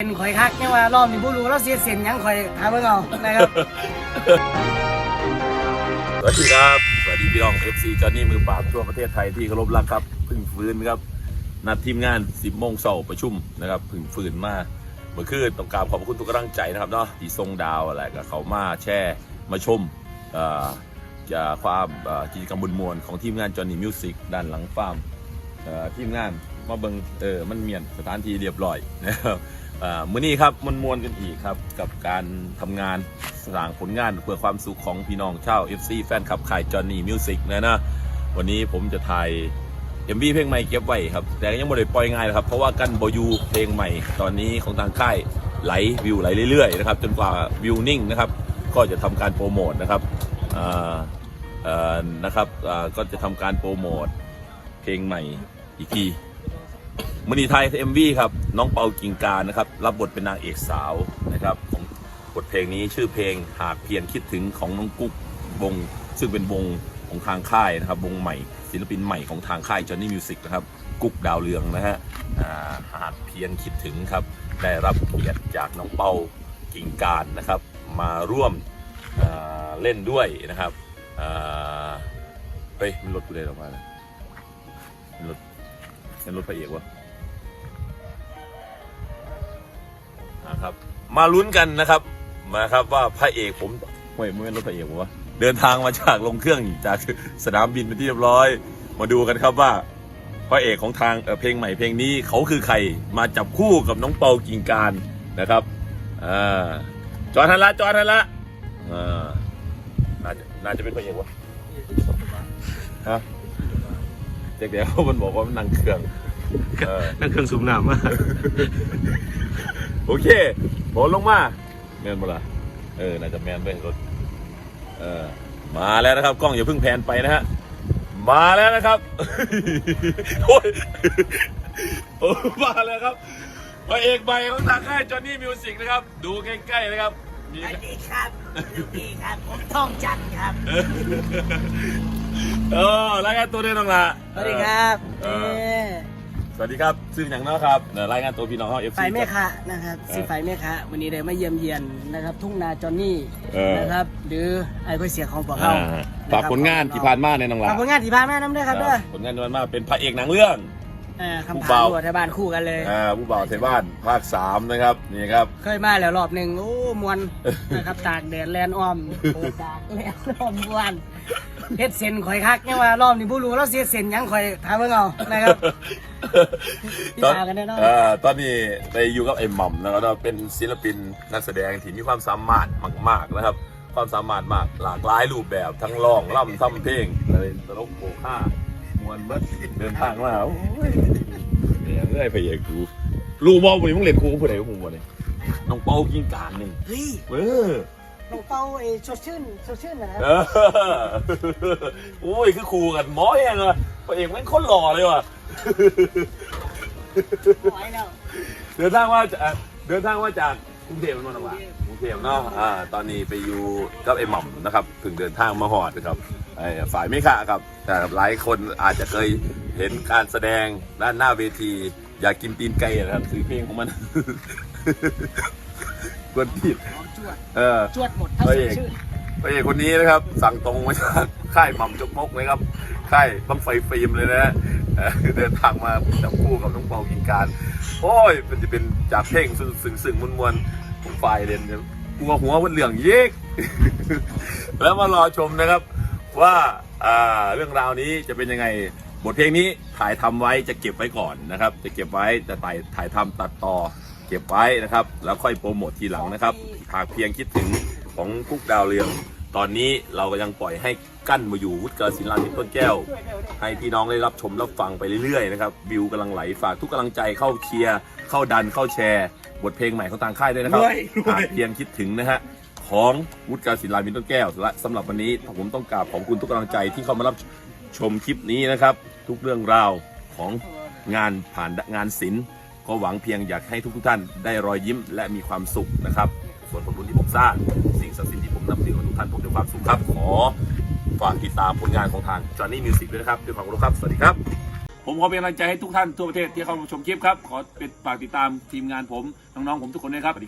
เป็นข่อยคักเนี่ยว่ารอบนี้ผู้รู้เราเสียเสียนยังข่อยถามเบิ่งเอานะครับสวัสดีครับ สวัสดีพี่น้อง FC จอห์นนี่มือปราบทั่วประเทศไทยที่เคารพรักครับเพึ่งฟื้นครับนัดทีมงาน10โมงเช้าประชุมนะครับเพึ่งฟื้นมาเมื่อคืนต้องกราบขอบคุณทุกกำลังใจนะครับเนาะที่ทรงดาวอะไรกับเขามาแช่มาชมเอ่อจะความเอ่อกิจกรรมบุญมวลของทีมงานจอห์นนี่มิวสิกด้านหลังฟาร์มเอ่อทีมงาน มาเบิงเออมันเมียนสถานที่เรียบร้อยนะครับมื้อนี้ครับมวลมวลกันอีกครับกับการทำงานสร้างผลงานเพื่อความสุขของพี่น้องชาว FC แฟนคลับค่ายจอห์นนี่มิวสิกนะนะวันนี้ผมจะถ่าย MV เพลงใหม่เก็บไว้ครับ แต่ยังไม่ได้ปล่อยง่ายนะครับ เพราะว่ากันบอยูเพลงใหม่ตอนนี้ของทางค่ายไหลวิวไหลเรื่อยๆนะครับจนกว่าวิวนิ่งนะครับก็จะทำการโปรโมทนะครับนะครับก็จะทำการโปรโมทเพลงใหม่อีกที มณีไทยเอ็มวีครับ น้องเปากิงการนะครับ รับบทเป็นนางเอกสาวนะครับ ของบทเพลงนี้ชื่อเพลงหากเพียงคิดถึงของน้องกุ๊กวง ซึ่งเป็นวงของทางค่ายนะครับ วงใหม่ ศิลปินใหม่ของทางค่าย Johnny Music นะครับ กุ๊กดาวเรืองนะฮะหากเพียงคิดถึงครับ ได้รับเกียรติจากน้องเปากิงการนะครับ มาร่วมเล่นด้วยนะครับเฮ้ยมันรถกูเลยออกมาเลยมันรถเป็นรถพระเอกวะ นะครับ มาลุ้นกันนะครับมาครับว่าพระเอกผมเฮ้ยไม่เป็นรถพระเอกผมวะเดินทางมาจากลงเครื่องจากสนามบินเป็นที่เรียบร้อย มาดูกันครับว่าพระเอกของทางเอ่อเพลงใหม่เพลงนี้เขาคือใครมาจับคู่กับน้องเปากิ่งการนะครับอ่าจอทันละจอทันละอ่าน่าจะน่าจะเป็นพระเอกวะฮะเด็กๆเขามันบอกว่ามันนั่งเครื่องเออนั่งเครื่องสูบน้ำมา โอเคบอลลงมาแมนมาละเออน่าจะแมนไปรถเออมาแล้วนะครับ กล้องอย่าเพิ่งแพนไปนะฮะมาแล้วนะครับโอ้ยโอ้มาแล้วครับพระเอกใหม่ของทางค่ายจอห์นนี่มิวสิกนะครับ ดูใกล้ๆนะครับมีสวัสดีครับสวัสดีครับ ผมท่องจันทร์ครับ เออรายงานตัวด้วยน้องละสวัสดีครับ เอเอออ สวัสดีครับชื่ออย่างเนาะครับเดี๋ยวรายงานตัวพี่น้องเขาเอฟไฟซีแม่คะนะครับเออสีไฟแม่คะวันนี้ได้มาเยี่ยมเยียนนะครับ ทุ่งนาจอนนี่เออ นะครับ หรือไอ้ก๋วยเสียของพวกเขาฝากผลงานที่ผ่านมาในน้องละฝากผลงานที่ผ่านมาน้ำด้วยครับเด้อผลงานที่ผ่านมาเป็นพระเอกหนังเรื่อง เออผู้คำถาเบามรัวที่บ้านคู่กันเลย อ่าผู้บ่าวไทยบ้านภาคสามนะครับนี่ครับ เคยมาแล้วรอบหนึ่งโอ้มวนนะครับตากแดดแลนอ้อมเปิดตากแลนอ้อมมวน เฮ็ดเส้นข่อยคักเนี่ยว่ารอบนี้ผู้รู้เราเสียเส้นหยังข่อยถามเบิ่งเอานะครับ พี่ตอนตากันแน่นอนอ่าตอนนี้ไปอยู่กับไอ้หม่ำนะครับเราเป็นศิลปินนักแสดงที่มีความสามารถมาก ๆนะครับ ความสามารถมากหลากหลายรูปแบบทั้งร้องร่ำทำเพลงอะไรตลกโปกห้ามวนเบิดเดินทางมาโอ้ยเนี่ยเรื่อยไปเอกกูรู้บ่วันนี้มึงเล่นครูกับผู้ใดกับมึงวะเนี่ยน้องเปากินการหนึ่งเฮ้ย เออ น้องเป้าไอ้สดชื่นสดชื่นนะเออโอ้ยคือครูกันหมอเองอะพระเอกแมันคนหล่อเลยว่ะร้อยแล้วเดินทางว่าจะเดินทางว่าจากกรุงเทพมันมาหกรุงเทพเนาะอ่าตอนนี้ไปอยู่กับไอ้หม่อมนะครับ ถึงเดินทางมาหอดนะครับไอ้ฝ่ายไม่ค่ะครับ แต่หลายคนอาจจะเคยเห็นการแสดงด้านหน้าเวที อยากกินตีนไก่นะครับ คือเพลงของมัน กวนผิดหอมจวดเออ จวดหมดถ้าเฮ้สยดชื่นพระเอกคนนี้นะครับ สั่งตรงมาจากค่ายหม่ำจกมกเลยครับค่ายบังไฟฟิล์มเลยนะฮะเอ่อเดินทางมาจับคู่กับน้องเปากินการ โอ้ยมันจะเป็นจากเพลงซึ้งซึ้งๆมวลๆของฝ่ายเด่นเนี่ยกลัวหัวมันเหลืองเยกแล้วมารอชมนะครับว่าอ่าเรื่องราวนี้จะเป็นยังไงบทเพลงนี้ถ่ายทำไว้จะเก็บไว้ก่อนนะครับ จะเก็บไว้จะถ่ายถ่ายทำตัดต่อ เก็บไว้นะครับ แล้วค่อยโปรโมททีหลังนะครับ หากเพียงคิดถึงของกุ๊กดาวเรือง ตอนนี้เราก็ยังปล่อยให้กั้นมาอยู่วุฒิกาศิลานิต้นแก้ว ให้พี่น้องได้รับชมรับฟังไปเรื่อยๆนะครับวิวกำลังไหลฝากทุกกำลังใจเข้าเชียร์เข้าดันเข้าแชร์ บทเพลงใหม่ของทางค่ายด้วยนะครับรวยรวย หากเพียงคิดถึงนะฮะของวุฒิกาศิลามินต้นแก้วและสำหรับวันนี้ผมต้องกราบขอบคุณทุกกำลังใจที่เข้ามารับชมคลิปนี้นะครับ ทุกเรื่องราวของงานผ่านงานศิลป์ ก็หวังเพียงอยากให้ทุกท่านได้รอยยิ้มและมีความสุขนะครับ ส่วนผลบุญที่ผมสร้างสิ่งศักดิ์สิทธิ์ที่ผมนำสิ่งของทุกท่านผมด้วยความสุขครับขอฝากติดตามผลงานของทาง Johnny Music ด้วยนะครับด้วยความเคารพครับ สวัสดีครับ ผมขอเป็นกำลังใจให้ทุกท่านทั่วประเทศที่เข้ามาชมคลิปครับ ขอเป็นฝากติดตามทีมงานผมน้องๆผมทุกคนด้วยครับ